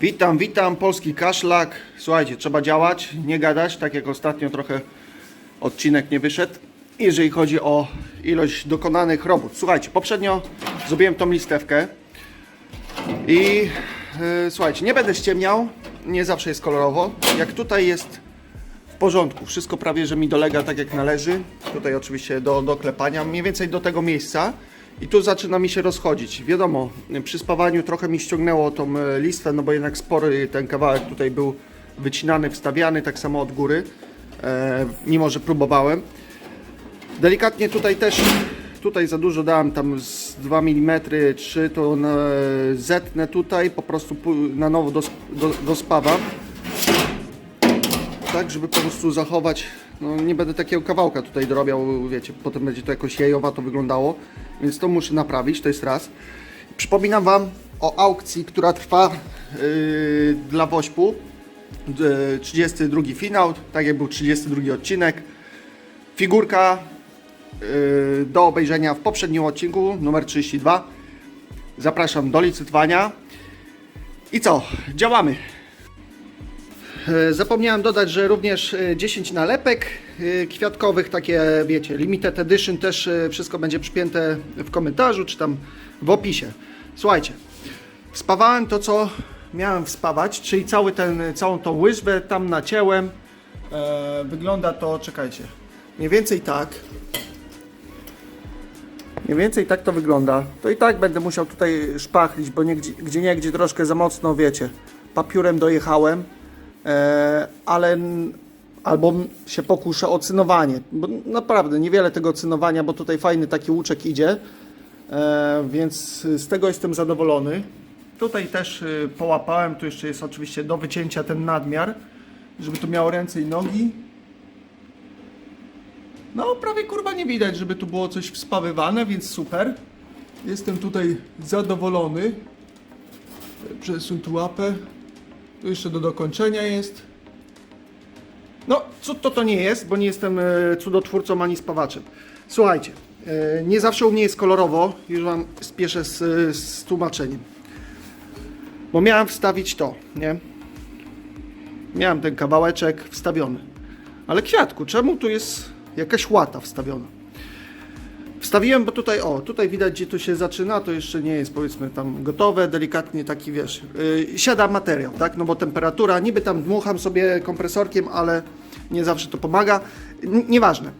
Witam, witam, polski kaszlak. Słuchajcie, trzeba działać, nie gadać, tak jak ostatnio trochę odcinek nie wyszedł. Jeżeli chodzi o ilość dokonanych robót. Słuchajcie, poprzednio zrobiłem tą listewkę i yy, słuchajcie, nie będę ściemniał, nie zawsze jest kolorowo. Jak tutaj jest w porządku, wszystko prawie, że mi dolega tak jak należy. Tutaj oczywiście do, do klepania, mniej więcej do tego miejsca. I tu zaczyna mi się rozchodzić. Wiadomo, przy spawaniu trochę mi ściągnęło tą e, listwę, no bo jednak spory ten kawałek tutaj był wycinany, wstawiany, tak samo od góry, e, mimo że próbowałem. Delikatnie tutaj też, tutaj za dużo dałem, tam z 2 mm, 3 to na, zetnę tutaj, po prostu na nowo dos, do, dospawam. Tak, żeby po prostu zachować, no nie będę takiego kawałka tutaj dorobiał, wiecie, potem będzie to jakoś jajowato wyglądało, więc to muszę naprawić, to jest raz. Przypominam Wam o aukcji, która trwa yy, dla Wośpu, Yy, 32 finał, tak jak był 32 odcinek. Figurka yy, do obejrzenia w poprzednim odcinku, numer 32. Zapraszam do licytowania. I co? Działamy! E, Zapomniałem dodać, że również e, 10 nalepek e, kwiatkowych, takie wiecie, limited edition, też e, wszystko będzie przypięte w komentarzu czy tam w opisie. Słuchajcie, spawałem to, co miałem wspawać, czyli cały ten, całą tą łyżwę tam nacięłem. E, wygląda to, czekajcie, mniej więcej tak. Mniej więcej tak to wygląda. To i tak będę musiał tutaj szpachlić, bo nie, gdzie, gdzie nie, gdzie troszkę za mocno, wiecie, papiurem dojechałem, e, ale n- albo się pokuszę o cynowanie, bo naprawdę niewiele tego cynowania, bo tutaj fajny taki łuczek idzie, e, więc z tego jestem zadowolony. Tutaj też y, połapałem, tu jeszcze jest oczywiście do wycięcia ten nadmiar, żeby to miało ręce i nogi. No, prawie kurwa nie widać, żeby tu było coś wspawywane, więc super. Jestem tutaj zadowolony. Przesuń tu łapę. Tu jeszcze do dokończenia jest. No, cud to to nie jest, bo nie jestem e, cudotwórcą ani spawaczem. Słuchajcie, e, nie zawsze u mnie jest kolorowo. Już wam spieszę z, z tłumaczeniem. Bo miałem wstawić to, nie? Miałem ten kawałeczek wstawiony. Ale kwiatku, czemu tu jest jakaś łata wstawiona? Wstawiłem, bo tutaj, o, tutaj widać, gdzie to się zaczyna, to jeszcze nie jest powiedzmy tam gotowe, delikatnie taki, wiesz, yy, siada materiał, tak, no bo temperatura, niby tam dmucham sobie kompresorkiem, ale nie zawsze to pomaga, N- nieważne.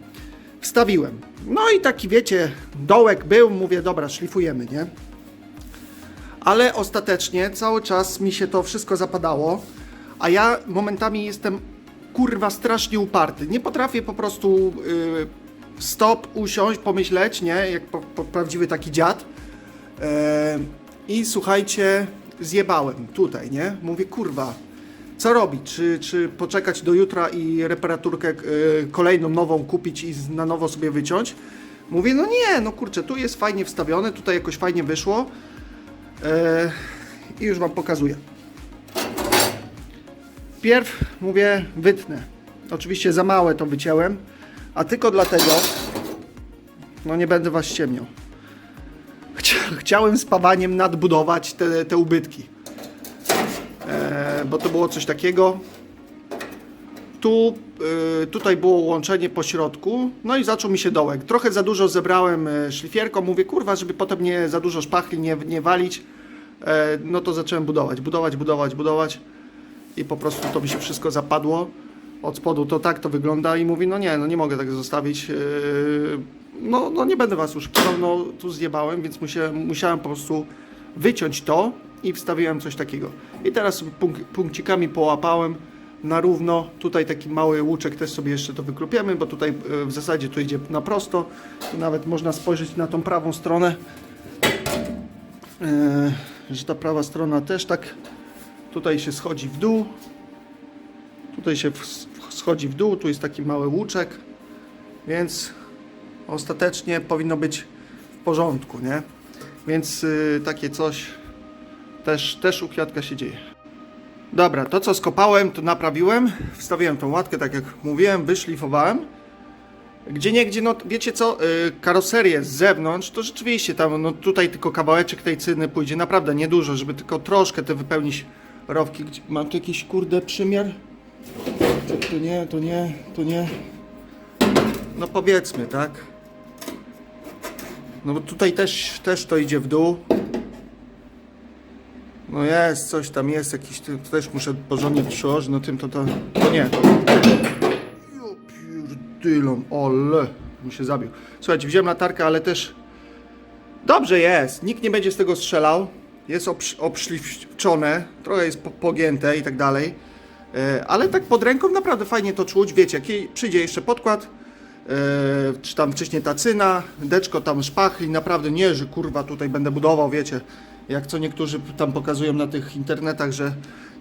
Wstawiłem. No i taki, wiecie, dołek był, mówię, dobra, szlifujemy, nie? ale ostatecznie cały czas mi się to wszystko zapadało, a ja momentami jestem kurwa strasznie uparty. Nie potrafię po prostu y, stop, usiąść, pomyśleć, nie, jak po, po, prawdziwy taki dziad. E, I słuchajcie, zjebałem tutaj, nie? Mówię, kurwa, co robić? Czy, czy poczekać do jutra i reparaturkę y, kolejną, nową kupić i na nowo sobie wyciąć? Mówię, no nie, no kurczę, tu jest fajnie wstawione, tutaj jakoś fajnie wyszło. E, I już Wam pokazuję. Pierw mówię, wytnę. Oczywiście za małe to wyciąłem, a tylko dlatego, no nie będę Was ściemniał. Chcia, chciałem spawaniem nadbudować te, te ubytki. E, bo to było coś takiego. Tu, y, tutaj było łączenie po środku, no i zaczął mi się dołek. Trochę za dużo zebrałem y, szlifierką, mówię, kurwa, żeby potem nie za dużo szpachli nie, nie walić, e, no to zacząłem budować, budować, budować, budować i po prostu to mi się wszystko zapadło. Od spodu to tak to wygląda i mówi, no nie, no nie mogę tak zostawić, yy, no, no nie będę was już no tu zjebałem, więc musiałem, musiałem po prostu wyciąć to i wstawiłem coś takiego. I teraz punk punkcikami połapałem na równo. Tutaj taki mały łuczek też sobie jeszcze to wyklupiemy, bo tutaj yy, w zasadzie tu idzie na prosto. Tu nawet można spojrzeć na tą prawą stronę, yy, że ta prawa strona też tak tutaj się schodzi w dół. Tutaj się schodzi w dół, tu jest taki mały łuczek, więc ostatecznie powinno być w porządku, nie? Więc y, takie coś też, też u kwiatka się dzieje. Dobra, to co skopałem, to naprawiłem. Wstawiłem tą łatkę, tak jak mówiłem, wyszlifowałem. Gdzie nie, gdzie, no wiecie co, y, karoserię z zewnątrz, to rzeczywiście tam, no tutaj tylko kawałeczek tej cyny pójdzie, naprawdę niedużo, żeby tylko troszkę te wypełnić rowki. Gdzie- Mam tu jakiś kurde przymiar? To, to nie, to nie, to nie. No powiedzmy, tak? No bo tutaj też, też to idzie w dół. No jest, coś tam jest, jakiś, tu też muszę porządnie przyłożyć, no tym to to, to nie. Jo pierdylon, ole, mi się zabił. Słuchajcie, wziąłem latarkę, ale też dobrze jest, nikt nie będzie z tego strzelał. Jest obsz, obszliwczone, trochę jest po- pogięte i tak dalej. E, Ale tak pod ręką naprawdę fajnie to czuć, wiecie, jaki przyjdzie jeszcze podkład, e, czy tam wcześniej tacyna, deczko tam szpachli, naprawdę nie, że kurwa tutaj będę budował, wiecie, jak co niektórzy tam pokazują na tych internetach, że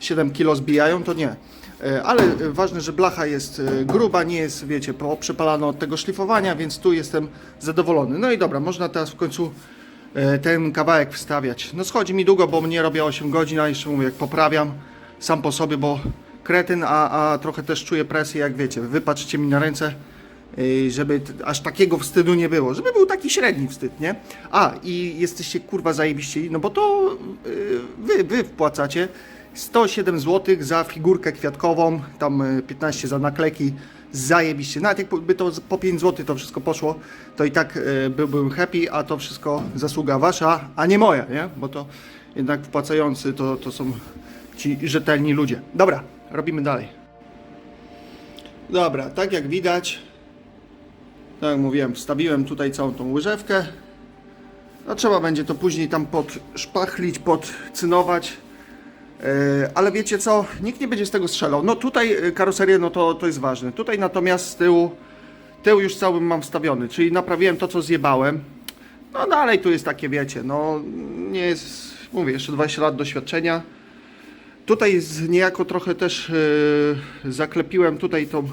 7 kilo zbijają, to nie. E, Ale ważne, że blacha jest gruba, nie jest, wiecie, przepalana od tego szlifowania, więc tu jestem zadowolony. No i dobra, można teraz w końcu ten kawałek wstawiać. No schodzi mi długo, bo mnie robię 8 godzin, a jeszcze mówię, jak poprawiam sam po sobie, bo kretyn, a, a trochę też czuję presję, jak wiecie, wypatrzcie mi na ręce, y, żeby aż takiego wstydu nie było, żeby był taki średni wstyd, nie? A, i jesteście kurwa zajebiści, no bo to y, wy, wy wpłacacie 107 zł za figurkę kwiatkową, tam y, 15 za nakleki, zajebiście. Nawet jakby to po 5 zł to wszystko poszło, to i tak y, byłbym happy, a to wszystko zasługa wasza, a nie moja, nie? Bo to jednak wpłacający to, to są ci rzetelni ludzie. Dobra, robimy dalej. Dobra, tak jak widać, tak jak mówiłem, wstawiłem tutaj całą tą łyżewkę. No trzeba będzie to później tam podszpachlić, podcynować. Yy, ale wiecie co, nikt nie będzie z tego strzelał. No tutaj yy, karoserię, no to, to jest ważne. Tutaj natomiast z tyłu, tył już cały mam wstawiony, czyli naprawiłem to, co zjebałem. No dalej tu jest takie, wiecie, no nie jest, mówię, jeszcze 20 lat doświadczenia. Tutaj niejako trochę też yy, zaklepiłem tutaj tą,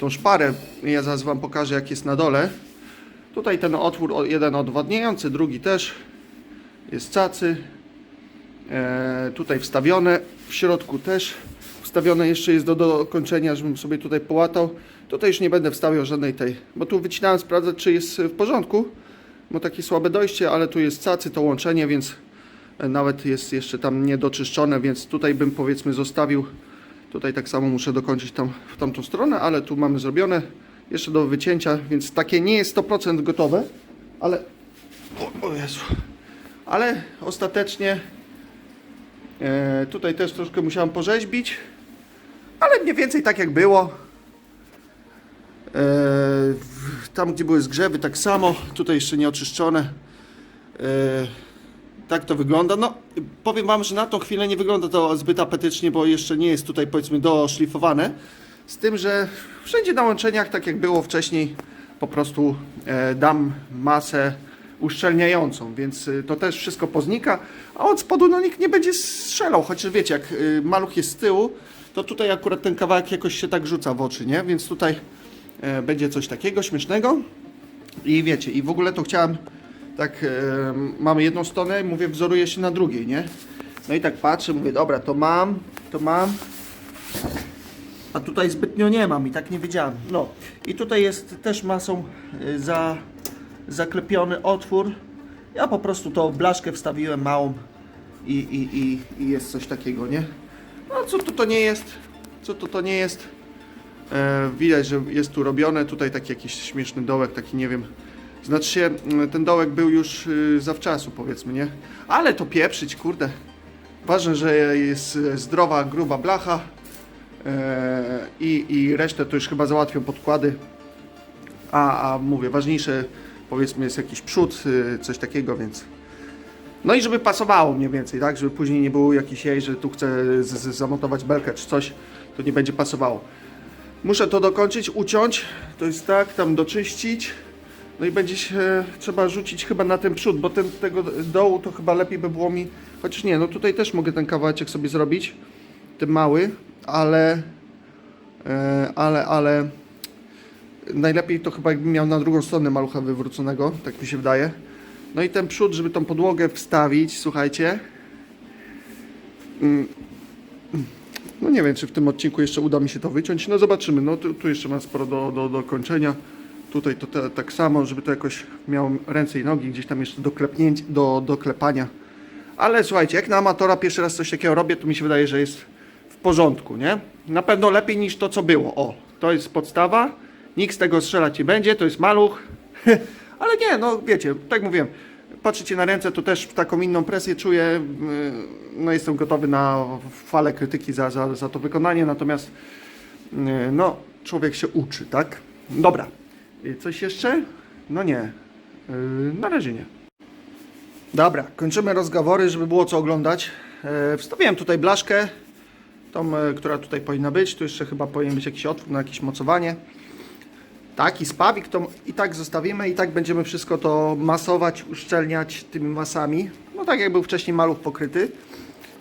tą szparę. Ja zaraz Wam pokażę, jak jest na dole. Tutaj ten otwór, jeden odwadniający, drugi też jest cacy. E, tutaj wstawione, w środku też wstawione jeszcze jest do dokończenia, żebym sobie tutaj połatał. Tutaj już nie będę wstawiał żadnej tej, bo tu wycinałem sprawdzać, czy jest w porządku. Bo takie słabe dojście, ale tu jest cacy to łączenie, więc nawet jest jeszcze tam niedoczyszczone, więc tutaj bym powiedzmy zostawił. Tutaj tak samo muszę dokończyć tam w tamtą stronę, ale tu mamy zrobione jeszcze do wycięcia, więc takie nie jest 100% gotowe, ale o, o Jezu. Ale ostatecznie e, tutaj też troszkę musiałem porzeźbić, ale mniej więcej tak jak było. E, tam gdzie były zgrzewy tak samo, tutaj jeszcze nie oczyszczone. E, tak to wygląda. No, powiem Wam, że na tą chwilę nie wygląda to zbyt apetycznie, bo jeszcze nie jest tutaj powiedzmy doszlifowane. Z tym, że wszędzie na łączeniach, tak jak było wcześniej, po prostu e, dam masę uszczelniającą, więc e, to też wszystko poznika, a od spodu no nikt nie będzie strzelał, chociaż wiecie, jak e, maluch jest z tyłu, to tutaj akurat ten kawałek jakoś się tak rzuca w oczy, nie? Więc tutaj będzie coś takiego śmiesznego. I wiecie, i w ogóle to chciałem, tak, e, mamy jedną stronę, mówię, wzoruję się na drugiej, nie? No i tak patrzę, mówię, dobra, to mam, to mam, a tutaj zbytnio nie mam i tak nie wiedziałem. No i tutaj jest też masą y, za, zaklepiony otwór. Ja po prostu tą blaszkę wstawiłem małą i, i, i, i jest coś takiego, nie? No co to to nie jest? Co to to nie jest? E, widać, że jest tu robione. Tutaj taki jakiś śmieszny dołek, taki nie wiem. Znaczy się, mm, ten dołek był już y, zawczasu powiedzmy, nie? Ale to pieprzyć, kurde. Ważne, że jest e, zdrowa, gruba blacha. E, i, i resztę to już chyba załatwią podkłady. A, a mówię, ważniejsze powiedzmy jest jakiś przód, y, coś takiego, więc. No i żeby pasowało mniej więcej, tak? Żeby później nie było jakiś jej, że tu chcę zamontować belkę czy coś, to nie będzie pasowało. Muszę to dokończyć, uciąć, to jest tak, tam doczyścić. No i będzie się trzeba rzucić chyba na ten przód, bo ten, tego dołu to chyba lepiej by było mi. Chociaż nie, no tutaj też mogę ten kawałeczek sobie zrobić, ten mały, ale. E, ale, ale. Najlepiej to chyba jakbym miał na drugą stronę malucha wywróconego, tak mi się wydaje. No i ten przód, żeby tą podłogę wstawić, słuchajcie. Mm, No nie wiem, czy w tym odcinku jeszcze uda mi się to wyciąć. No zobaczymy. No tu, tu jeszcze mam sporo do, do, do kończenia. Tutaj to te, tak samo, żeby to jakoś miało ręce i nogi, gdzieś tam jeszcze do, klepnięć, do, do klepania. Ale słuchajcie, jak na amatora pierwszy raz coś takiego robię, to mi się wydaje, że jest w porządku, nie? Na pewno lepiej niż to, co było. O, to jest podstawa, nikt z tego strzelać nie będzie, to jest maluch. Ale nie, no wiecie, tak mówiłem, patrzycie na ręce, to też taką inną presję czuję. Yy, No jestem gotowy na falę krytyki za, za, za to wykonanie, natomiast yy, no, człowiek się uczy, tak? Dobra. Yy, Coś jeszcze? No nie. Yy, Na razie nie. Dobra, kończymy rozgawory, żeby było co oglądać. E, wstawiłem tutaj blaszkę, tą, e, która tutaj powinna być. Tu jeszcze chyba powinien być jakiś otwór na jakieś mocowanie. Taki spawik to i tak zostawimy i tak będziemy wszystko to masować, uszczelniać tymi masami. No tak jak był wcześniej maluch pokryty.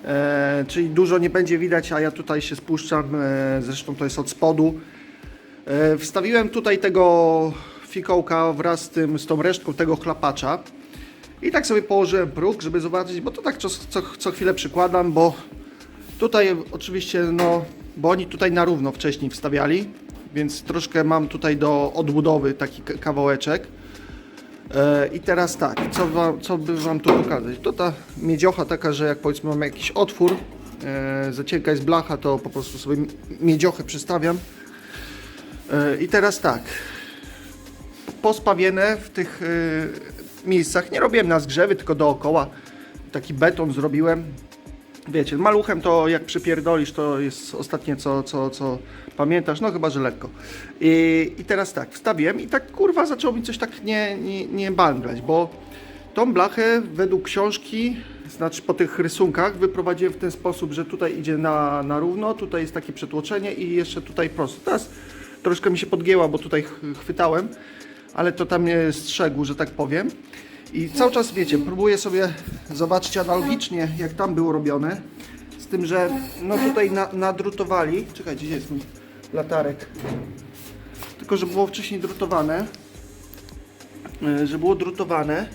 E, czyli dużo nie będzie widać, a ja tutaj się spuszczam. Zresztą to jest od spodu. E, wstawiłem tutaj tego fikołka wraz z, tym, z tą resztką tego chlapacza. I tak sobie położyłem próg, żeby zobaczyć, bo to tak co, co, co chwilę przykładam, bo tutaj oczywiście, no, bo oni tutaj na równo wcześniej wstawiali, więc troszkę mam tutaj do odbudowy taki kawałeczek. E, I teraz tak, co, wam, co by Wam tu pokazać? To ta miedziocha taka, że jak powiedzmy mam jakiś otwór, e, za cienka jest blacha, to po prostu sobie miedziochę przystawiam. E, I teraz tak, pospawione w tych y, miejscach. Nie robiłem na zgrzewy, tylko dookoła. Taki beton zrobiłem. Wiecie, maluchem to jak przypierdolisz, to jest ostatnie co, co, co pamiętasz, no chyba, że lekko. I, I teraz tak, wstawiłem i tak kurwa zaczęło mi coś tak nie, nie, nie banglać, bo tą blachę według książki, znaczy po tych rysunkach wyprowadziłem w ten sposób, że tutaj idzie na, na równo, tutaj jest takie przetłoczenie i jeszcze tutaj prosto. Teraz troszkę mi się podgięła, bo tutaj ch- chwytałem, ale to tam mnie strzegł, że tak powiem. I cały czas, wiecie, próbuję sobie zobaczyć analogicznie, jak tam było robione. Z tym, że no tutaj na, nadrutowali. Czekajcie, gdzie jest mój latarek? Tylko, że było wcześniej drutowane. e, Że było drutowane.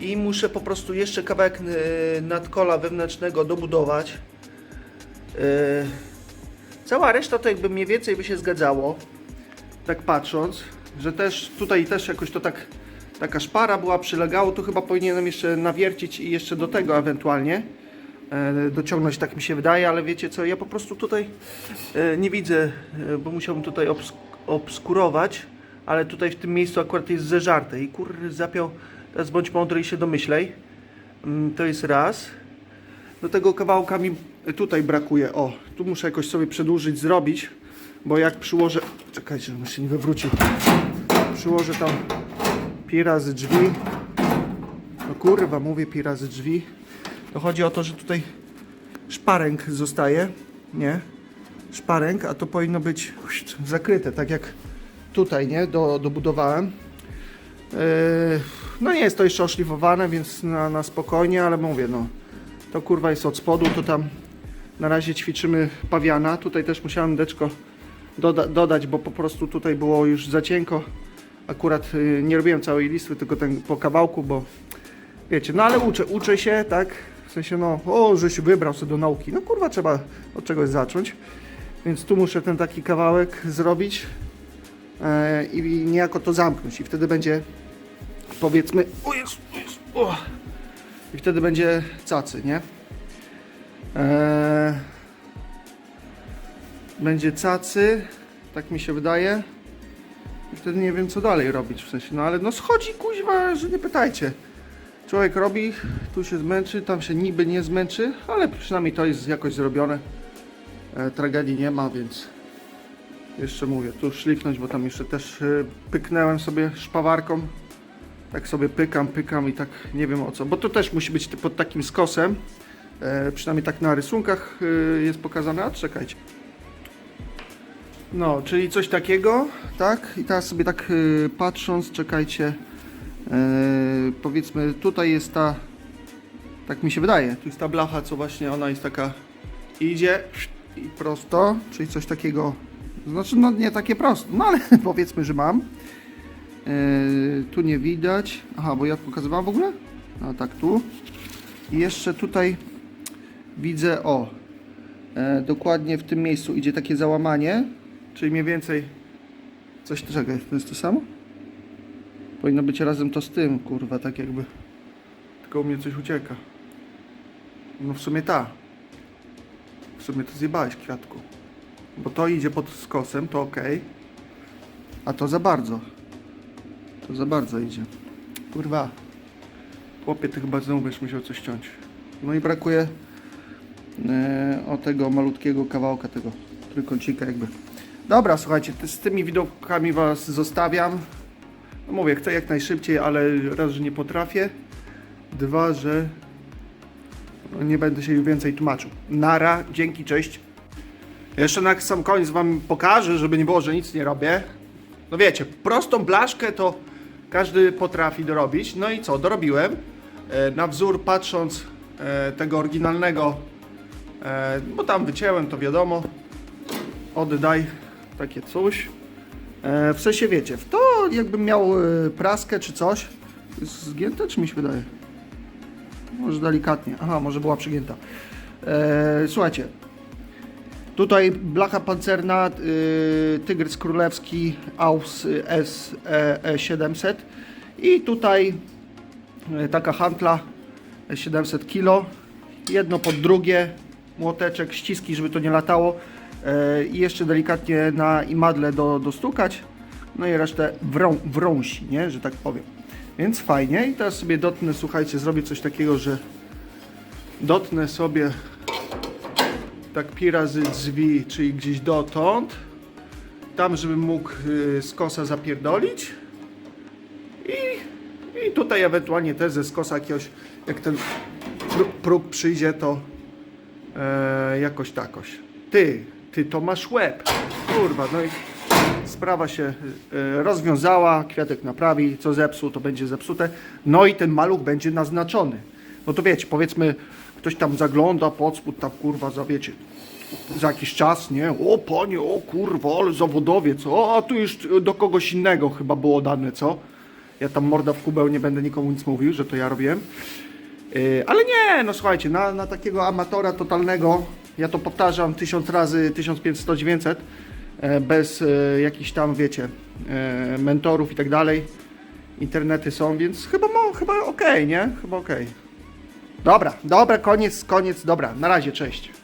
I muszę po prostu jeszcze kawałek e, nadkola wewnętrznego dobudować. E, Cała reszta to jakby mniej więcej by się zgadzało. Tak patrząc, że też tutaj też jakoś to tak taka szpara była, przylegało, tu chyba powinienem jeszcze nawiercić i jeszcze do tego ewentualnie e, dociągnąć, tak mi się wydaje, ale wiecie co, ja po prostu tutaj e, nie widzę, e, bo musiałbym tutaj obsk obskurować, ale tutaj w tym miejscu akurat jest zeżarte i kur zapiął, teraz bądź mądry i się domyślej. Mm, To jest raz. Do tego kawałka mi tutaj brakuje. O, tu muszę jakoś sobie przedłużyć, zrobić, bo jak przyłożę. Czekajcie, żebym się nie wywrócił. Przyłożę tam pi razy drzwi. No kurwa, mówię pi razy drzwi. To chodzi o to, że tutaj szparęk zostaje. Nie? Szparęk, a to powinno być zakryte, tak jak tutaj, nie? Do, dobudowałem. Yy, no nie jest to jeszcze oszlifowane, więc na, na spokojnie, ale mówię, no to kurwa jest od spodu, to tam na razie ćwiczymy pawiana. Tutaj też musiałem deczko doda dodać, bo po prostu tutaj było już za cienko. Akurat y, nie robiłem całej listy, tylko ten po kawałku, bo wiecie, no ale uczę, uczę się, tak? W sensie, no, o, że się wybrał sobie do nauki. No kurwa, trzeba od czegoś zacząć. Więc tu muszę ten taki kawałek zrobić e, i niejako to zamknąć. I wtedy będzie, powiedzmy, o jest, o jest, o. I wtedy będzie cacy, nie? Eee, będzie cacy, tak mi się wydaje. I wtedy nie wiem co dalej robić, w sensie, no ale no schodzi kuźwa, że nie pytajcie. Człowiek robi, tu się zmęczy, tam się niby nie zmęczy, ale przynajmniej to jest jakoś zrobione. E, tragedii nie ma, więc jeszcze mówię, tu szlifnąć, bo tam jeszcze też e, pyknęłem sobie szpawarką. Tak sobie pykam, pykam i tak nie wiem o co, bo to też musi być pod takim skosem. E, przynajmniej tak na rysunkach e, jest pokazane, a czekajcie. No, czyli coś takiego, tak? I teraz sobie tak e, patrząc, czekajcie. E, powiedzmy, tutaj jest ta, tak mi się wydaje, tu jest ta blacha, co właśnie ona jest taka, idzie i prosto, czyli coś takiego, znaczy no nie takie prosto, no ale powiedzmy, że mam. Yy, tu nie widać. Aha, bo ja pokazywałem w ogóle? A tak, tu. I jeszcze tutaj widzę, o, e, dokładnie w tym miejscu idzie takie załamanie, czyli mniej więcej coś, czekaj, to jest to samo? Powinno być razem to z tym, kurwa, tak jakby. Tylko u mnie coś ucieka. No w sumie ta. W sumie to zjebałeś kwiatku. Bo to idzie pod skosem, to ok. A to za bardzo. To za bardzo idzie. Kurwa. Chłopie, ty chyba znowu będziesz musiał coś ciąć. No i brakuje e, o tego malutkiego kawałka, tego trójkącika jakby. Dobra, słuchajcie, z tymi widokami was zostawiam. No mówię, chcę jak najszybciej, ale raz, że nie potrafię. Dwa, że nie będę się już więcej tłumaczył. Nara, dzięki, cześć. Jeszcze na sam koniec wam pokażę, żeby nie było, że nic nie robię. No wiecie, prostą blaszkę to każdy potrafi dorobić. No i co, dorobiłem. E, Na wzór patrząc e, tego oryginalnego, e, bo tam wycięłem, to wiadomo. Oddaj takie coś. E, W sensie wiecie, w to jakbym miał e, praskę czy coś. Jest zgięte czy mi się wydaje? Może delikatnie. Aha, może była przygięta. E, słuchajcie. Tutaj blacha pancerna y, Tygrys Królewski AUS SE 700 i tutaj y, taka hantla 700 kg. Jedno pod drugie. Młoteczek, ściski, żeby to nie latało. E, I jeszcze delikatnie na imadle do, dostukać. No i resztę wrą, wrąsi, nie? Że tak powiem. Więc fajnie. I teraz sobie dotnę, słuchajcie, zrobię coś takiego, że dotnę sobie tak pi razy drzwi, czyli gdzieś dotąd. Tam, żebym mógł y, z kosa zapierdolić. I, I tutaj ewentualnie też ze skosa jakiegoś, jak ten próg, przyjdzie, to e, jakoś takoś. Ty, ty to masz łeb. Kurwa, no i sprawa się e, rozwiązała, kwiatek naprawi, co zepsuł, to będzie zepsute. No i ten maluch będzie naznaczony. No to wiecie, powiedzmy, ktoś tam zagląda pod spód, tam kurwa, za wiecie, za jakiś czas, nie? O panie, o kurwa, ale zawodowiec, o, a tu już do kogoś innego chyba było dane, co? Ja tam morda w kubeł nie będę nikomu nic mówił, że to ja robiłem. Yy, ale nie, no słuchajcie, na, na takiego amatora totalnego, ja to powtarzam tysiąc razy, 1500, 100, 900, e, bez e, jakichś tam, wiecie, e, mentorów i tak dalej. Internety są, więc chyba, mo, chyba okej, nie? Chyba okej. Dobra, dobra, koniec, koniec, dobra, na razie, cześć.